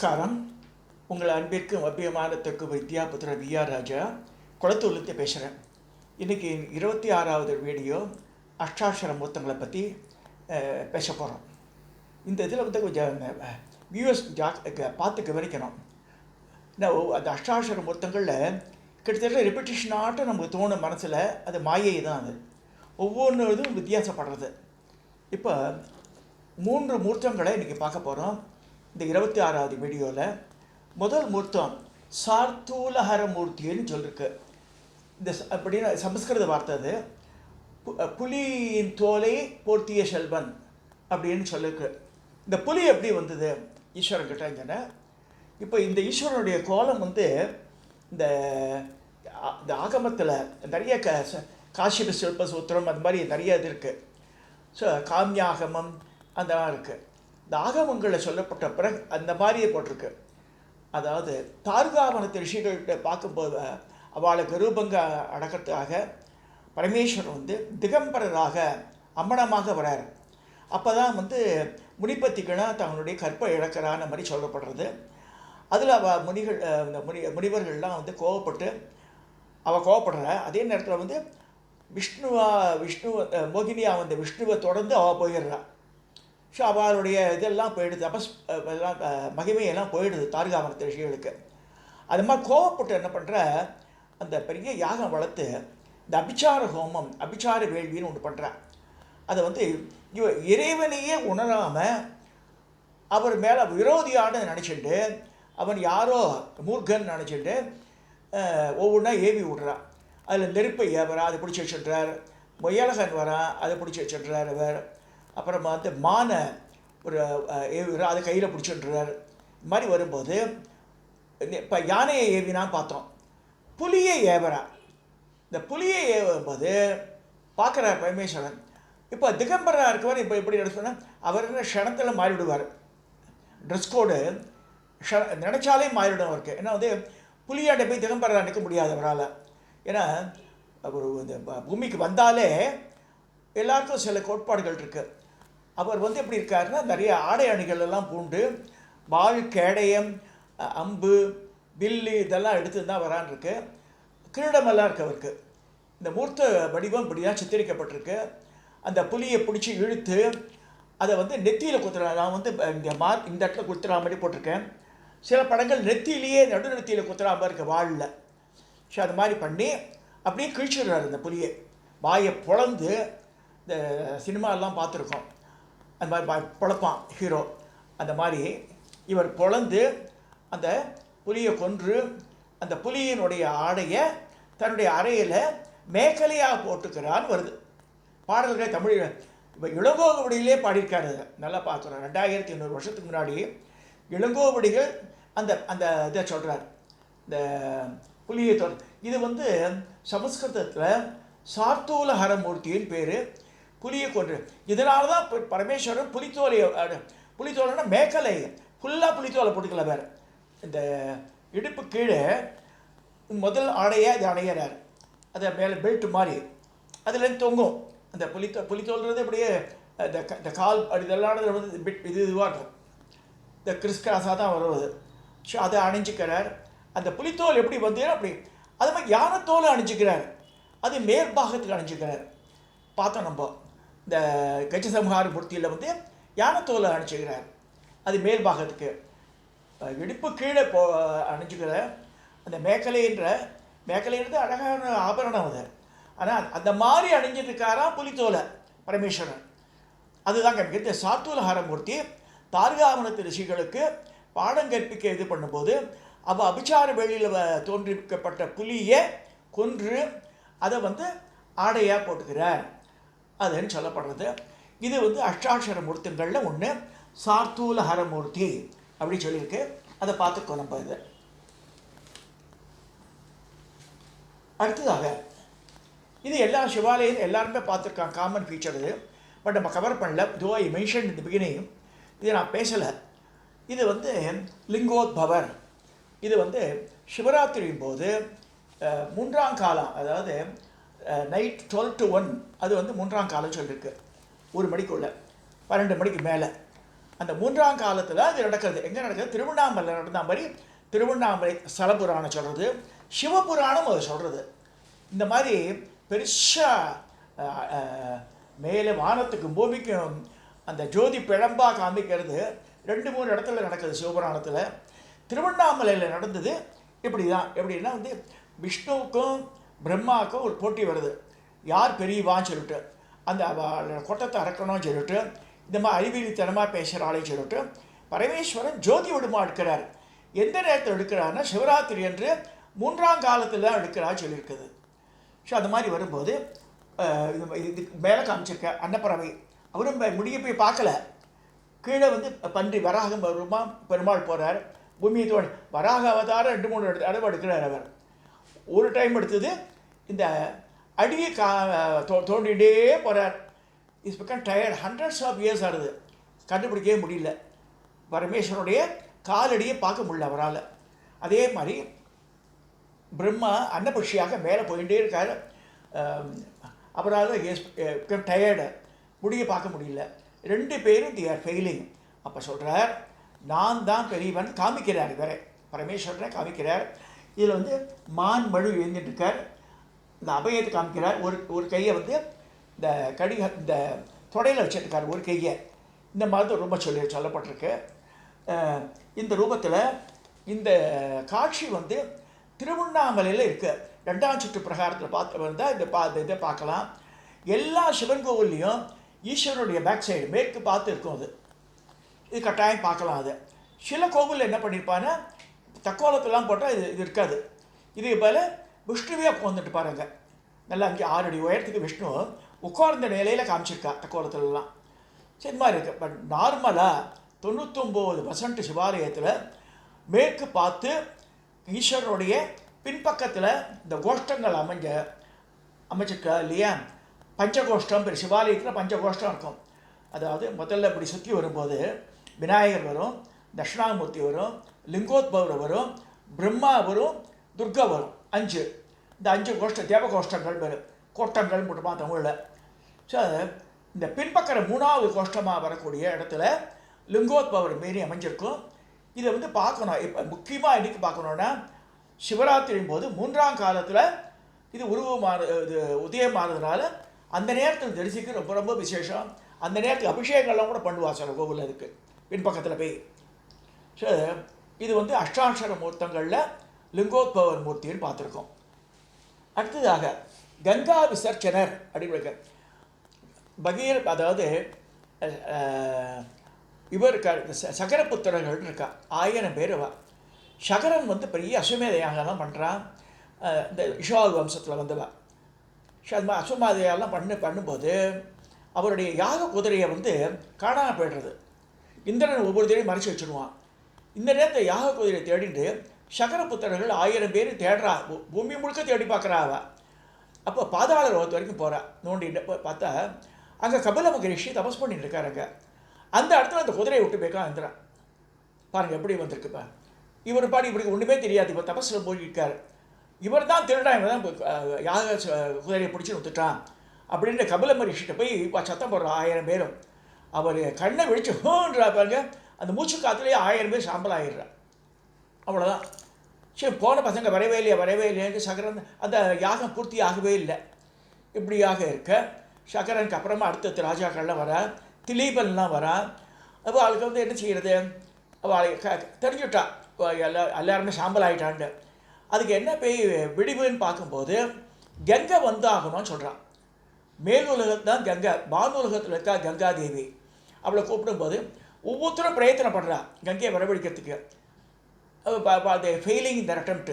நமஸ்காரம். உங்கள் அன்பிற்கும் அபிமானத்திற்கும் வித்யாபுத்திர வி. ஆர். ராஜா குளத்தூர்லேருந்து பேசுகிறேன் இன்றைக்கி இருபத்தி ஆறாவது வீடியோ அஷ்டாட்சர மூர்த்தங்களை பற்றி பேச போகிறோம் இந்த இதில் வந்து கொஞ்சம் வியூஸ் ஜா க- பார்த்து கவனிக்கணும். அந்த அஷ்டாட்சர மூர்த்தங்களில் கிட்டத்தட்ட ரெப்பிட்டேஷன் நமக்கு தோணும் மனசில் அது மாயை தான் அது. ஒவ்வொன்று இதுவும் வித்தியாசப்படுறது. இப்போ மூன்று மூர்த்தங்களை இன்றைக்கி பார்க்க போகிறோம் இந்த இருபத்தி ஆறாவது வீடியோவில் முதல் மூர்த்தம் சார்த்தூலஹர மூர்த்தின்னு சொல்லிருக்கு. இந்த அப்படின்னா சம்ஸ்கிருத சமஸ்கிருத வார்த்தை அது. பு- புலியின் தோலை போர்த்திய செல்வன் அப்படின்னு சொல்லிருக்கு. இந்த புலி எப்படி வந்தது? ஈஸ்வரன் கிட்ட இங்கே இப்போ இந்த ஈஸ்வரனுடைய கோலம் வந்து இந்த இந்த ஆகமத்தில் நிறைய க காஷிப சிற்ப சூத்திரம் அது மாதிரி நிறைய இது இருக்குது ஸோ காமியாகமம் அந்த மாதிரி இருக்குது இந்த ஆகமங்களில் சொல்லப்பட்ட பிறகு அந்த மாதிரியே போட்டிருக்கு. அதாவது தார்காவனத்து ரிஷிகள்கிட்ட பார்க்கும்போது அவளுக்கு ரூபங்க அடக்கிறதுக்காக பரமேஸ்வரன் வந்து திகம்பரராக அம்மனமாக வரார். அப்போ தான் வந்து முனிப்பத்திகளாக தங்களுடைய கற்பை இழக்கிறான மாதிரி சொல்லப்படுறது. அதில் அவ முனிகள் இந்த முனி முனிவர்கள்லாம் வந்து கோவப்பட்டு அவள் கோவப்படுற. அதே நேரத்தில் வந்து விஷ்ணுவா விஷ்ணு மோகினியாக மோகினியா வந்து விஷ்ணுவை தொடர்ந்து அவள் போயிடுறாள் ஸோ அவளுடைய இதெல்லாம் போயிடுது. அப்போ இதெல்லாம் மகிமையெல்லாம் போயிடுது தார்காவனத்து ரிஷிகளுக்கு. அது மாதிரி கோவப்பட்டு என்ன பண்ணுற அந்த பெரிய யாகம் வளர்த்து இந்த அபிச்சார ஹோமம் அபிச்சார வேள்வின்னு ஒன்று பண்ணுறான் அதை வந்து இவ இறைவனையே உணராமல் அவர் மேலே விரோதியான நினச்சிட்டு அவன் யாரோ மூர்க்கன் நினச்சிட்டு ஒவ்வொன்றா ஏவி விடுறான் அதில் நெருப்பை ஏவரா அதை பிடிச்சி வச்சுட்றார். முயலகன் வரான் அதை பிடிச்சி வச்சுட்றார் அவர் அப்புறமா வந்து மானை ஒரு அதை கையில் பிடிச்சிட்டுறார் இந்த மாதிரி வரும்போது இப்போ யானையை ஏவினா பார்த்தோம். புலியை ஏவரா இந்த புலியை ஏவும்போது பார்க்குறார் பரமேஸ்வரன். இப்போ திகம்பரா இருக்கவர் இப்போ எப்படி எடுத்துனா அவர் க்ஷணத்தில் மாறிவிடுவார். ட்ரெஸ் கோடு நினச்சாலே மாறிடும் அவருக்கு. ஏன்னா வந்து புலியாண்ட போய் திகம்பரா நிற்க முடியாது அவரால். ஏன்னா ஒரு இந்த ப- பூமிக்கு வந்தாலே எல்லாருக்கும் சில கோட்பாடுகள் இருக்குது அவர் வந்து எப்படி இருக்காருன்னா நிறைய ஆடை அணிகள் எல்லாம் பூண்டு வாள் கேடயம் அம்பு வில்லு இதெல்லாம் எடுத்து தான் வரான் இருக்கு கிரீடமெல்லாம் இருக்கு அவருக்கு. இந்த மூர்த்த வடிவம் இப்படி தான் சித்தரிக்கப்பட்டிருக்கு. அந்த புலியை பிடிச்சி இழுத்து அதை வந்து நெத்தியில் குத்துறா நான் வந்து இங்கே மார்க் இந்த இடத்துல குத்துறா மாதிரி போட்டிருக்கேன். சில படங்கள் நெத்தியிலேயே நடு நெத்தியில் குத்துறா மாதிரி இருக்குது வாழில் ஸோ அது மாதிரி பண்ணி அப்படியே கிழிச்சிடுறாரு இந்த புலியை. வாயை பொழந்து இந்த சினிமாலாம் பார்த்துருக்கோம். அந்த மாதிரி பா- ஹீரோ அந்த மாதிரி இவர் பிழந்து அந்த புலியை கொன்று அந்த புலியினுடைய ஆடையை தன்னுடைய அறையில் மேக்கலையாக போட்டுக்கிறான்னு வருது. பாடல்கள் தமிழ் இப்போ இளங்கோவடியிலே பாடியிருக்காரு. அதை. நல்லா பார்க்குறோம் ரெண்டாயிரத்தி ஐநூறு வருஷத்துக்கு முன்னாடி இளங்கோவடிகள் அந்த அந்த இதை சொல்கிறார் இந்த புலியை தொடர் இது வந்து சமஸ்கிருதத்தில் சார்த்தூல ஹரமூர்த்தின்னு பேர். புலியை கொன்று. இதனால தான் பரமேஸ்வரன் புலித்தோலை புலித்தோலைன்னா மேக்கலை. ஃபுல்லாக புலித்தோலை போட்டுக்கல வேறு. இந்த இடுப்பு கீழே முதல் ஆடையை அது அணையிறார். அதை மேலே பெல்ட் மாதிரி அதுலேருந்து தொங்கும். அந்த புலித்தோ புலித்தோல்றது அப்படியே இந்த இந்த கால் அப்படி இதெல்லாம் வந்து பிட் இது இதுவாக இருக்கும். இந்த கிறிஸ்கிராஸாக தான் வருவது. ஸோ அதை அணிஞ்சிக்கிறார். அந்த புலித்தோல் எப்படி வந்து அப்படி. அது மாதிரி யானைத்தோலை அணிஞ்சிக்கிறார். அது மேற்பாகத்துக்கு அணிஞ்சிக்கிறார். பார்த்தோம் நம்ம. இந்த கஜசம்ஹார மூர்த்தியில் வந்து யானத்தோலை அணிச்சுக்கிறார் அது மேல்பாகத்துக்கு பாகத்துக்கு. இடுப்பு கீழே போ அணிஞ்சுக்கிற அந்த மேக்கலைன்ற மேக்கலைன்றது அழகான ஆபரணம் அது. ஆனால் அந்த மாதிரி அணிஞ்சிருக்காரா புலித்தோலை பரமேஸ்வரன். அதுதான் காமிக்கிறது இந்த சாத்தூலஹாரமூர்த்தி தார்காவனத்து ரிஷிகளுக்கு பாடம் கற்பிக்க இது பண்ணும்போது அவள் அபிச்சார வெளியில் தோன்றிக்கப்பட்ட புலியை கொன்று அதை வந்து ஆடையாக போட்டுக்கிறார். அதுன்னு சொல்லப்படுறது. இது வந்து அஷ்டாட்சர மூர்த்தங்களில் ஒன்று சார்த்தூல ஹரமூர்த்தி அப்படின்னு சொல்லியிருக்கு. அதை பார்த்துக்கோ நம்ம இது. அடுத்ததாக இது எல்லா சிவாலயம் எல்லாருமே பார்த்துருக்காங்க காமன் ஃபீச்சர் இது. பட் நம்ம கவர் பண்ணல. தோ ஐ மென்ஷன் இந்த பிகினிங் இது நான் பேசலை. இது வந்து லிங்கோத்பவர். இது வந்து சிவராத்திரியின் போது மூன்றாம் காலம் அதாவது நைட் டுவெல் டு ஒன் அது வந்து மூன்றாம் காலம் சொல்லியிருக்கு ஒரு மணிக்குள்ள பன்னெண்டு மணிக்கு மேலே. அந்த மூன்றாம் காலத்தில் அது நடக்கிறது. எங்கே நடக்குது? திருவண்ணாமலை நடந்த மாதிரி திருவண்ணாமலை சலபுராணம் சொல்கிறது சிவபுராணம் அது சொல்கிறது இந்த மாதிரி பெருசாக மேலே வானத்துக்கும் பூமிக்கும் அந்த ஜோதி பிழம்பாக காமிக்கிறது ரெண்டு மூணு இடத்துல நடக்குது சிவபுராணத்தில். திருவண்ணாமலையில் நடந்தது இப்படி தான் எப்படின்னா வந்து விஷ்ணுவுக்கும் பிரம்மாவுக்கும் ஒரு போட்டி வருது. யார் பெரியவான்னு சொல்லிட்டு அந்த கொட்டத்தை அறக்கணும்னு சொல்லிட்டு இந்த மாதிரி அறிவியலித்தனமாக பேசுகிறாளேன்னு சொல்லிட்டு பரமேஸ்வரன் ஜோதி விடுமா எடுக்கிறார். எந்த நேரத்தில் எடுக்கிறாருன்னா சிவராத்திரி என்று மூன்றாம் காலத்தில் தான் எடுக்கிறா சொல்லியிருக்குது. ஸோ அந்த மாதிரி வரும்போது இது இதுக்கு மேலே காமிச்சிருக்க அன்னப்பறவை. அவரும் முடிய போய் பார்க்கல. கீழே வந்து பன்றி வராகம் வருமா பெருமாள் போகிறார் பூமியை தோண்டி வராக அவதாரம் ரெண்டு மூணு எடுத்து தடவை எடுக்கிறார் அவர். ஒரு டைம் எடுத்தது இந்த அடியை கா தோ தோண்டிகிட்டே போகிறார் is become tired hundreds of years ஆகுது. கண்டுபிடிக்கவே முடியல. பரமேஸ்வரனுடைய காலடியை பார்க்க முடியல அவரால். அதே மாதிரி பிரம்மா அன்னபக்ஷியாக மேலே போயிட்டே இருக்கார். அவரால் டயர்டு முடிய பார்க்க முடியல. ரெண்டு பேரும் தி ஆர் ஃபெயிலிங் அப்போ சொல்கிறார் நான் தான் பெரியவன். காமிக்கிறார் இவரை. பரமேஸ்வரனை காமிக்கிறார். இதில் வந்து மான் மழு எழுந்துட்டுருக்கார் இந்த அபயத்தை காமிக்கிறார். ஒரு ஒரு கையை வந்து இந்த கடிக இந்த தொடையில் வச்சுருக்கார் ஒரு கையை. இந்த மாதிரி ரொம்ப சொல்லி சொல்லப்பட்டிருக்கு. இந்த ரூபத்தில் இந்த காட்சி வந்து திருவண்ணாமலையில் இருக்குது ரெண்டாம் சுற்று பிரகாரத்தில் பார்த்து வந்தால் இந்த பா இதை பார்க்கலாம். எல்லா சிவன் கோவில்லையும் ஈஸ்வரனுடைய பேக் சைடு மேற்கு பார்த்து இருக்கும் அது. இது கட்டாயம் பார்க்கலாம் அது. சில கோவிலில் என்ன பண்ணியிருப்பான்னா தக்கோலத்தெல்லாம் போட்டால் இது இது இருக்காது. இதுக்கு போல் விஷ்ணுவே உட்காந்துட்டு பாருங்க. நல்லா அங்கே ஆறு அடி உயரத்துக்கு விஷ்ணு உட்கார்ந்த நிலையில் காமிச்சிருக்கா தக்கோலத்துலலாம். சரி மாதிரி இருக்குது பட் நார்மலாக தொண்ணூத்தொம்போது பர்சன்ட் சிவாலயத்தில் மேற்கு பார்த்து ஈஸ்வரனுடைய பின்பக்கத்தில் இந்த கோஷ்டங்கள் அமைஞ்ச அமைச்சிருக்கா இல்லையா? பஞ்சகோஷ்டம் பெரிய சிவாலயத்தில் பஞ்சகோஷ்டம் இருக்கும். அதாவது முதல்ல இப்படி சுற்றி வரும்போது விநாயகர் வரும் தட்சிணாமூர்த்தி வரும் லிங்கோத்பவர் வரும் பிரம்மா வரும் துர்கா வரும். அஞ்சு. இந்த அஞ்சு கோஷ்ட தேவ கோஷ்டங்கள் வரும். கோஷ்டங்கள் மட்டுமா தமிழில். ஸோ இந்த பின்பக்கிற மூணாவது கோஷ்டமாக வரக்கூடிய இடத்துல லிங்கோத்பவர் மீறி அமைஞ்சிருக்கும். இதை வந்து பார்க்கணும். இப்போ முக்கியமாக இன்றைக்கி பார்க்கணுன்னா சிவராத்திரியின் போது மூன்றாம் காலத்தில் இது உருவமான இது உதயமானதுனால அந்த நேரத்தில் தரிசிக்க ரொம்ப ரொம்ப விசேஷம். அந்த நேரத்துக்கு அபிஷேகங்கள்லாம் கூட பண்ணுவா சில கோவிலில் இருக்குது பின்பக்கத்தில் போய். ஸோ இது வந்து அஷ்டாட்சர மூர்த்தங்களில் லிங்கோத்பவர் மூர்த்தின்னு பார்த்துருக்கோம். அடுத்ததாக கங்கா விசர்ஜனர் அப்படிங்க பகீர் அதாவது இவர் இந்த ச- சகரபுத்திரர்கள் இருக்கா ஆயிரம் பேர் அவ சகரன் வந்து பெரிய அசுமேதையாக தான் பண்ணுறான் இந்த இஷால் வம்சத்தில் வந்தவா. அசுமாதையெல்லாம் பண்ணு பண்ணும்போது அவருடைய யாக குதிரையை வந்து காணாமல் போய்டுறது. இந்திரன் ஒவ்வொரு தடையும் மறைச்சு வச்சுருவான். இந்த நேரத்தை யாக குதிரையை தேடிட்டு சகரபுத்திரர்கள் ஆயிரம் பேர் தேடுறா. பூமி முழுக்க தேடி பார்க்குறா அவள் அப்போ பாதாள ரோகத்து வரைக்கும் போகிறா நோண்டிட்டு பார்த்தா அங்கே கபில மகரிஷி தபஸ் பண்ணிட்டு இருக்காரு அந்த இடத்துல அந்த குதிரையை விட்டு போய்க்கா வந்துடுறான் பாருங்கள் எப்படி வந்திருக்குப்பா இவர் பாடி இப்படி ஒன்றுமே தெரியாது. இப்போ தபஸில் போயிருக்கார். இவர் தான் திருடான் இவன் தான் யாக ச- குதிரையை பிடிச்சி விட்டுட்டான் அப்படின்னு கபில மகரிஷிட்ட போய் சத்தம் போடுறான் ஆயிரம் பேரும். அவர் கண்ணை விழிச்சு ஹோன்றா பாருங்கள் அந்த மூச்சு காற்றுலேயே ஆயிரம் பேர் சாம்பல் ஆயிடுறா அவ்வளோதான் சரி போன பசங்க வரவே இல்லையா வரவே இல்லையான்னு சக்கரன் அந்த யாகம் பூர்த்தி ஆகவே இல்லை. இப்படியாக இருக்க சக்கரனுக்கு அப்புறமா அடுத்த ராஜாக்கள்லாம் வரா திலீபன்லாம் வரா. அப்போ அவளுக்கு வந்து என்ன செய்கிறது அவள் க தெரிஞ்சுட்டா. எல்லா எல்லாருமே சாம்பல் ஆகிட்டாண்டு அதுக்கு என்ன போய் விடிவுன்னு பார்க்கும்போது கங்கை வந்தாகணும்னு சொல்கிறான் மேலுலகத்து தான் கங்கை வானுலகத்தில் இருக்கா கங்கா தேவி அவளை கூப்பிடும்போது ஒவ்வொருத்தரும் பிரயத்தனப்படுறா கங்கையை வரவழைக்கிறதுக்கு. ஃபெயிலிங் இந்த attempt.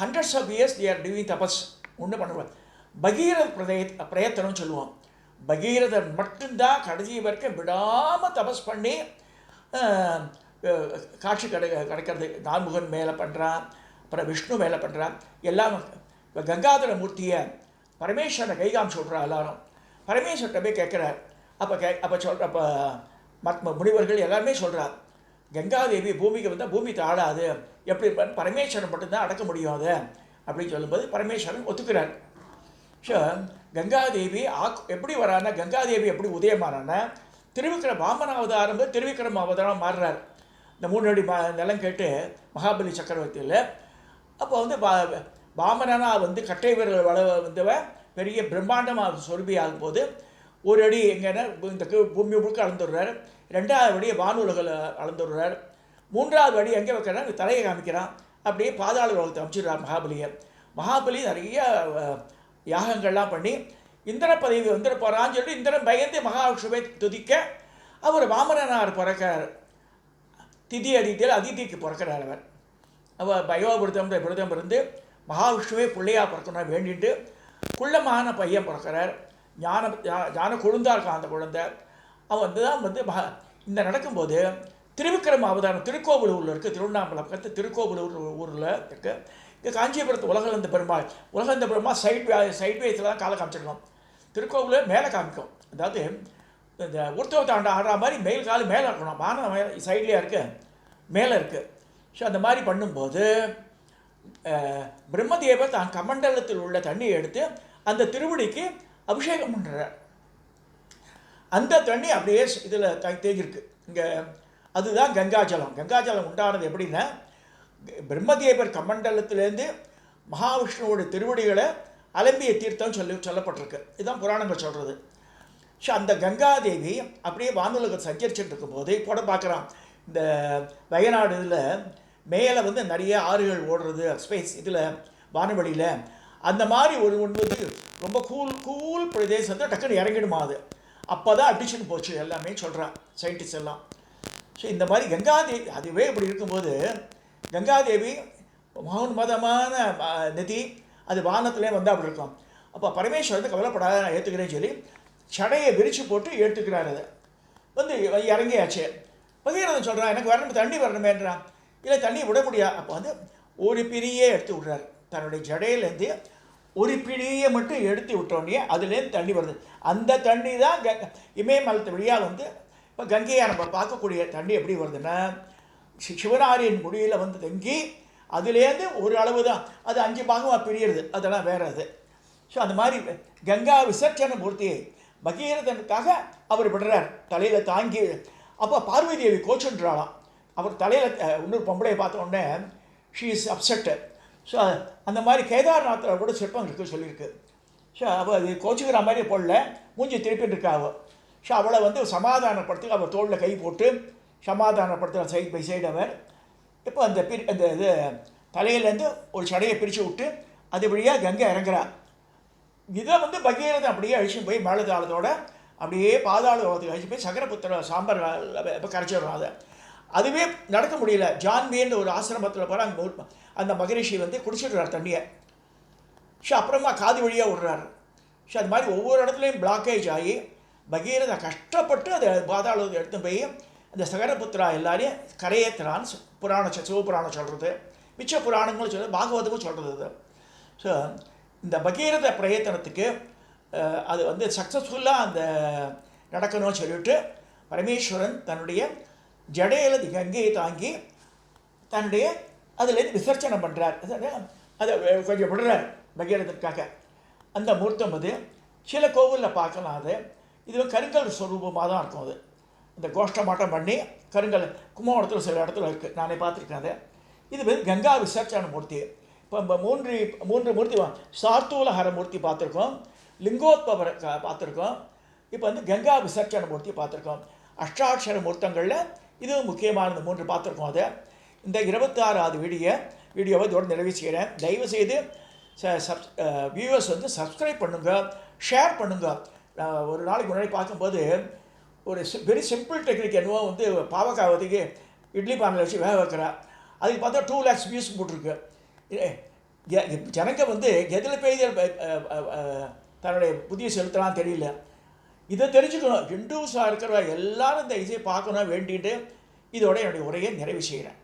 Hundreds of years they are doing tapas ஒன்றும் பண்ணுவாங்க பகீரத பிரதய பிரயத்தனம்னு சொல்லுவோம். பகீரதர் மட்டும்தான் கடைசி வரைக்கும் விடாமல் தபஸ் பண்ணி காட்சி கிடை கிடைக்கிறது. நான்முகன் மேலே பண்ணுறான் அப்புறம் விஷ்ணு மேலே பண்ணுறான் எல்லாம் இப்போ கங்காதர மூர்த்தியை பரமேஸ்வரனை கைகாம் சொல்கிறா எல்லாரும். பரமேஸ்வர்கிட்ட போய் கேட்குறார் அப்போ கே அப்போ சொல்கிற அப்போ மற்ற முனிவர்கள் எல்லாருமே சொல்கிறார் கங்காதேவி பூமிக்கு வந்தால் பூமி தாழாது. எப்படி பரமேஸ்வரன் மட்டும்தான் அடக்க முடியும் அதை அப்படின்னு சொல்லும்போது பரமேஸ்வரன் ஒத்துக்கிறார். ஸோ கங்காதேவி ஆக் எப்படி வரான்னா கங்காதேவி எப்படி உதயமானான்னா திருவிக்ரம் வாமன அவதாரம் போது அவதாரம் மாறுறார். இந்த மூணு அடி மா நிலம் கேட்டு மகாபலி சக்கரவர்த்தியில் அப்போ வந்து பா வாமனனா வந்து கட்டை விரல் வள வந்தவன் பெரிய பிரம்மாண்டமாக சொருபி ஆகும்போது ஒரு அடி எங்கன்னா இந்த பூமி முழுக்க அளந்துடுறாரு. ரெண்டாவது அடியை வானூலகில் அளந்துடுறார். மூன்றாவது வழி எங்கே வைக்கிறான் இந்த தலையை காமிக்கிறான். அப்படியே பாதாள உலகத்தை அமைச்சிடுறார் மகாபலியை. மகாபலி நிறைய யாகங்கள்லாம் பண்ணி இந்திர பதவி வந்துட போகிறான்னு சொல்லிட்டு இந்திரன் பயந்து மகாவிஷ்ணுவை துதிக்க அவர் வாமரனார் பிறக்கிறார். திதி அதித்தியில் அதித்திக்கு பிறக்கிறார் அவர். அவர் பயோபிரதம் விரதம் இருந்து மகாவிஷ்ணுவே பிள்ளையாக பிறக்கணும் வேண்டிட்டு குள்ளமான பையன் பிறக்கிறார். ஞான ஞான கொழுந்தா இருக்கான் அந்த குழந்தை. அவன் வந்து தான் வந்து மகா இந்த நடக்கும்போது திருவிக்கிரம அவதாரம் திருக்கோவிலூரில் இருக்குது திருவண்ணாமலை பக்கத்து திருக்கோவிலூர் ஊரில் இருக்குது இங்கே காஞ்சிபுரத்து உலகந்த பெருமாள் உலகந்த பெருமாள் சைட் சைட் வேஸில் தான் காலை காமிச்சிருக்கோம் திருக்கோவிலில் மேலே காமிக்கும். அதாவது இந்த உருத்தவ தாண்ட ஆடுற மாதிரி மேல் கால் மேலே இருக்கணும். வானம் மேலே சைட்லேயே இருக்கு. மேலே இருக்குது ஸோ அந்த மாதிரி பண்ணும்போது பிரம்மதேவர் தான் கமண்டலத்தில் உள்ள தண்ணியை எடுத்து அந்த திருவடிக்கு அபிஷேகம் பண்ணுறார் அந்த தண்ணி அப்படியே இதில் தேங்கியிருக்கு. இங்கே அதுதான் கங்காஜலம். கங்காஜலம் உண்டானது எப்படின்னா பிரம்மதேவர் கமண்டலத்திலேருந்து மகாவிஷ்ணுவோட திருவடிகளை அலம்பிய தீர்த்தம் சொல்லி சொல்லப்பட்டிருக்கு. இதுதான் புராணங்கள் சொல்கிறது ஸோ அந்த கங்காதேவி அப்படியே வானுலகம் சஞ்சரிச்சுட்டு இருக்கும்போது கூட பார்க்குறான் இந்த வயநாடு இதில் மேலே வந்து நிறைய ஆறுகள் ஓடுறது ஸ்பேஸ் இதில் வானவெளியில். அந்த மாதிரி ஒரு ஒன்று வந்து ரொம்ப கூல் கூல் பிரதேசத்தை டக்குன்னு இறங்கிடுமா அது. அப்போ தான் அடிஷன் போச்சு எல்லாமே சொல்கிறான் சயின்டிஸ்ட் எல்லாம். ஸோ இந்த மாதிரி கங்காதேவி அதுவே இப்படி இருக்கும்போது கங்காதேவி மௌன் மதமான நிதி அது வானத்திலே வந்து அப்படி இருக்கும் அப்போ பரமேஸ்வரன் வந்து கவலைப்படாத நான் ஏற்றுக்கிறேன்னு சொல்லி சடையை விரித்து போட்டு ஏற்றுக்கிறார் அதை. வந்து இறங்கியாச்சு. பகீரதன் சொல்கிறான் எனக்கு வரணும் தண்ணி வரணுமேன்றான். இல்லை தண்ணி விட முடியாது அப்போ வந்து ஒரு பிரியே எடுத்து விட்றாரு. தன்னுடைய ஜடையிலேருந்து ஒரு பிடியை மட்டும் எடுத்து விட்டோடனே அதுலேருந்து தண்ணி வருது. அந்த தண்ணி தான் க இமயமலத்து வழியாக வந்து இப்போ கங்கையை நம்ம பார்க்கக்கூடிய தண்ணி எப்படி வருதுன்னா சிவனாரியின் முடியில் வந்து தங்கி அதுலேருந்து ஒரு அளவு தான். அது அஞ்சு பாகமாக பிரியிறது. அதெல்லாம் வேற அது. ஸோ அந்த மாதிரி கங்கா விசர்ஜன மூர்த்தியை பகீரதனுக்காக அவர் விடுறார். தலையில் தாங்கி அப்போ பார்வதி தேவி கோச்சுன்றாலாம் அவர் தலையில் இன்னொரு பொம்பளையை பார்த்த உடனே ஷீ இஸ் அப்செட்டு ஸோ அந்த மாதிரி கேதார்நாத்தில் கூட சிற்பம் இருக்குது சொல்லியிருக்கு. ஸோ அவள் அது கோச்சுக்கிற மாதிரி போடல மூஞ்சி திருப்பின்னு இருக்கா அவள் ஸோ அவளை வந்து சமாதானப்படுத்துக்கு அவள் தோளில் கை போட்டு சமாதானப்படுத்துகிற சைட் பை சைடு அவர் இப்போ அந்த பிரி அந்த இது தலையிலேருந்து ஒரு சடையை பிரித்து விட்டு அது வழியாக கங்கை இறங்குறா. இதை வந்து பகீரதன் அப்படியே அழிச்சு போய் மேலதாளத்தோட அப்படியே பாதாள உலகத்துக்கு அழிச்சு போய் சகரபுத்திர சாம்பர் இப்போ கரைச்சிடுறோம் அதை. அதுவே நடக்க முடியல. ஜான்வின்னு ஒரு ஆசிரமத்தில் போகிற அங்கே அந்த மகரிஷி வந்து குடிச்சிடுறார் தண்ணியை. ஸோ அப்புறமா காது வழியாக விடுறாரு ஸோ அது மாதிரி ஒவ்வொரு இடத்துலையும் பிளாக்கேஜ் ஆகி பகீரத கஷ்டப்பட்டு அதை பாதாளத்தை எடுத்து போய் அந்த சகரபுத்திரா எல்லாரையும் கரையேற்றுறான்னு புராண புராணம் சிவபுராணம் சொல்கிறது மிச்ச புராணங்களும் சொல்கிறது பாகவதமும் சொல்கிறது இது. ஸோ இந்த பகீரத பிரயத்தனத்துக்கு அது வந்து சக்ஸஸ்ஃபுல்லாக அந்த நடக்கணும்னு சொல்லிட்டு பரமேஸ்வரன் தன்னுடைய ஜடையில கங்கையை தாங்கி தன்னுடைய அதுலேருந்து விசர்ஜனம் பண்ணுறார் அதை கொஞ்சம் விடுறார் பகீரதற்காக. அந்த மூர்த்தம் அது சில கோவிலில் பார்க்கலாம் அது. இது கருங்கல் ஸ்வரூபமாக தான் இருக்கும் அது. இந்த கோஷ்டமாட்டம் பண்ணி கருங்கல் கும்பகோணத்தில் சில இடத்துல இருக்குது நானே பார்த்துருக்கேன் அதை. இது வந்து கங்கா விசர்ஜன மூர்த்தி. இப்போ நம்ம மூன்று மூன்று மூர்த்தி சாத்தூலகர சார்த்தூலஹர மூர்த்தி பார்த்துருக்கோம். லிங்கோத்பவரை கா- பார்த்துருக்கோம். இப்போ வந்து கங்கா விசர்ஜன மூர்த்தி பார்த்துருக்கோம். அஷ்டாட்சர மூர்த்தங்களில் இதுவும் முக்கியமானது மூன்று பார்த்துருக்கோம் அதை. இந்த இருபத்தாறாவது வீடியோ வீடியோவை இதோடு நிறைவு செய்கிறேன் தயவுசெய்து ச சப் வியூவர்ஸ் வந்து சப்ஸ்கிரைப் பண்ணுங்க ஷேர் பண்ணுங்க. ஒரு நாளைக்கு முன்னாடி பார்க்கும்போது ஒரு வெரி சிம்பிள் டெக்னிக் என்னவோ வந்து பாவக்காய் வதக்கி இட்லி பானையில் வச்சு வேக வைக்கிறா. அதுக்கு பார்த்தா டூ லேக்ஸ் வியூஸ் போட்டிருக்கு. ஜனங்க வந்து எதில் போய் தன்னுடைய புதிய செலுத்தலாம் தெரியல. இதை தெரிஞ்சுக்கணும். ஹிந்துஸாக இருக்கிற எல்லாரும் இந்த இசையை பார்க்கணும் வேண்டிட்டு இதோட என்னுடைய உரையை நிறைவு செய்கிறேன்